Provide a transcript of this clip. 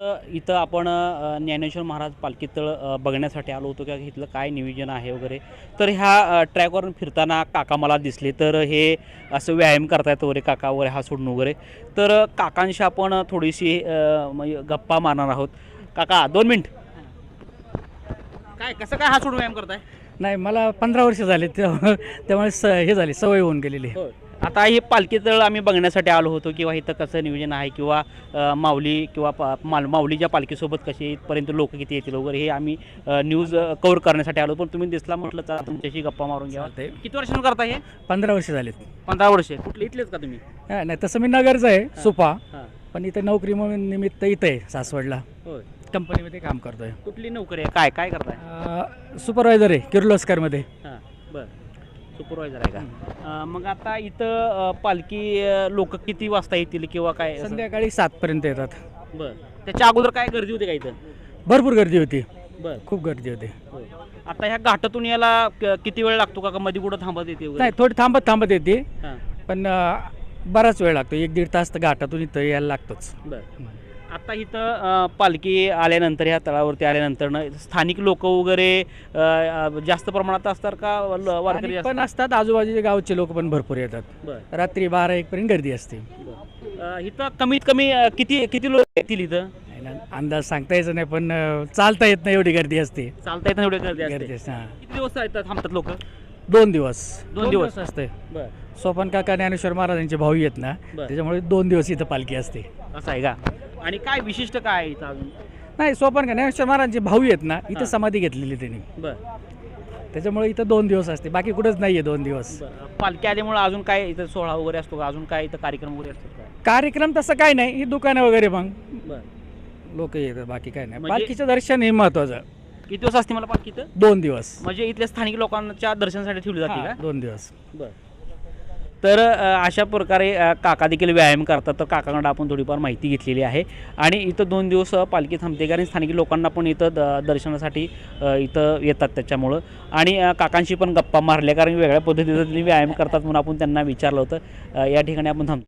इथं आपण ज्ञानेश्वर महाराज पालखी तळ अ, बघण्यासाठी आलो होतो का इथलं काय नियोजन आहे वगैरे. तर ह्या ट्रॅकवरून फिरताना काका मला दिसले. तर हे असं व्यायाम करतायत वगैरे काका वगैरे हा सोडून वगैरे. तर काकांशी आपण थोडीशी गप्पा मारणार आहोत. काका दोन मिनिट. काय कसं काय हा सोडून व्यायाम करताय? नाही मला पंधरा वर्ष झाले त्यामुळे स हे झाली सवय होऊन गेलेली. आता ही पालखी तळ आम्ही बघण्यासाठी आलो होतो किंवा इथं कसं नियोजन आहे किंवा माऊली किंवा पा माल माऊलीच्या पालखीसोबत कसे इथपर्यंत लोक किती येतील वगैरे हे आम्ही न्यूज अ, कव्हर करण्यासाठी आलो. पण तुम्ही दिसला म्हटलं चला तुमच्याशी गप्पा मारून घ्या चालतंय. किती वर्षांनी करता हे? पंधरा वर्ष झालेत. पंधरा वर्ष. कुठले इथलेच का तुम्ही? नाही तसं मी नगरचा आहे सुपा. पण इथे नोकरी म्हणून निमित्त इथं आहे सासवडला. कंपनीमध्ये काम करतोय. कुठली नोकरी आहे? काय काय करताय? सुपरवायझर आहे किर्लोस्करमध्ये. बरं. सुपरवायझर आहे का? मग आता इथं पालखी लोक किती वाजता येतील किंवा काय? संध्याकाळी सातपर्यंत येतात. बरं. त्याच्या अगोदर काय गर्दी होती का इथं? भरपूर गर्दी होती. बरं. खूप गर्दी होती. आता ह्या घाटातून याला किती वेळ लागतो का? मध्ये कुठं थांबत येते? नाही थोडी थांबत थांबत येते. हां, पण बराच वेळ लागतो. एक दीड तास तर घाटातून इथं यायला लागतोच. बरं. आता इथं पालखी आल्यानंतर ह्या तळावरती आल्यानंतर ना स्थानिक लोक वगैरे जास्त प्रमाणात असतात का? वारकरी? पण असतात? आजूबाजूचे गावचे लोक पण भरपूर येतात. रात्री बारा एक पर्यंत गर्दी असते. इथं कमीत कमी किती किती लोक येतील इथं? अंदाज सांगता यायचं नाही पण चालता येत नाही एवढी गर्दी असते. चालता येत नाही एवढे गर्दी असते. गर्दी असते. किती दिवस इथं थांबतात लोक? दोन दिवस. दोन दिवस. असते. सोपन काका ज्ञानेश्वर महाराजांचे भाऊ आहेत ना. त्याच्यामुळे दोन दिवस इथं पालखी असते. असं आहे का? आणि काय विशिष्ट काय आहे इथं अजून? नाही सोपन का? ज्ञानेश्वर महाराजांचे भाऊ आहेत ना इथं हां. समाधी घेतलेली त्यांनी. बरं. त्याच्यामुळे इथं दोन दिवस असते बाकी कुठंच नाहीये दोन दिवस. बरं. पालखी आल्यामुळे अजून काय इथं सोहळा वगैरे असतो का? अजून काय इथं कार्यक्रम वगैरे असतो का? कार्यक्रम तसं काय नाही ही दुकानं वगैरे मग. बरं. लोक येतात बाकी काय नाही. म्हणजे- पालखीचं दर्शन हे महत्वाचं. किती दिवस असते मला पालखी इथं? दोन दिवस. म्हणजे इथल्या स्थानिक लोकांच्या दर्शनासाठी ठेवली जाते हां, का? दोन दिवस. तर अशा प्रकारे काका देखील व्यायाम करतात. तर काकाकडं आपण थोडीफार माहिती घेतलेली आहे. आणि इथं दोन दिवस पालखी थांबते. कारण स्थानिक लोकांना पण इथं द दर्शनासाठी इथं येतात त्याच्यामुळं. आणि काकांशी पण गप्पा मारल्या. कारण वेगळ्या पद्धतीचं व्यायाम करतात म्हणून आपण त्यांना विचारलं होतं. या ठिकाणी आपण थांबतो.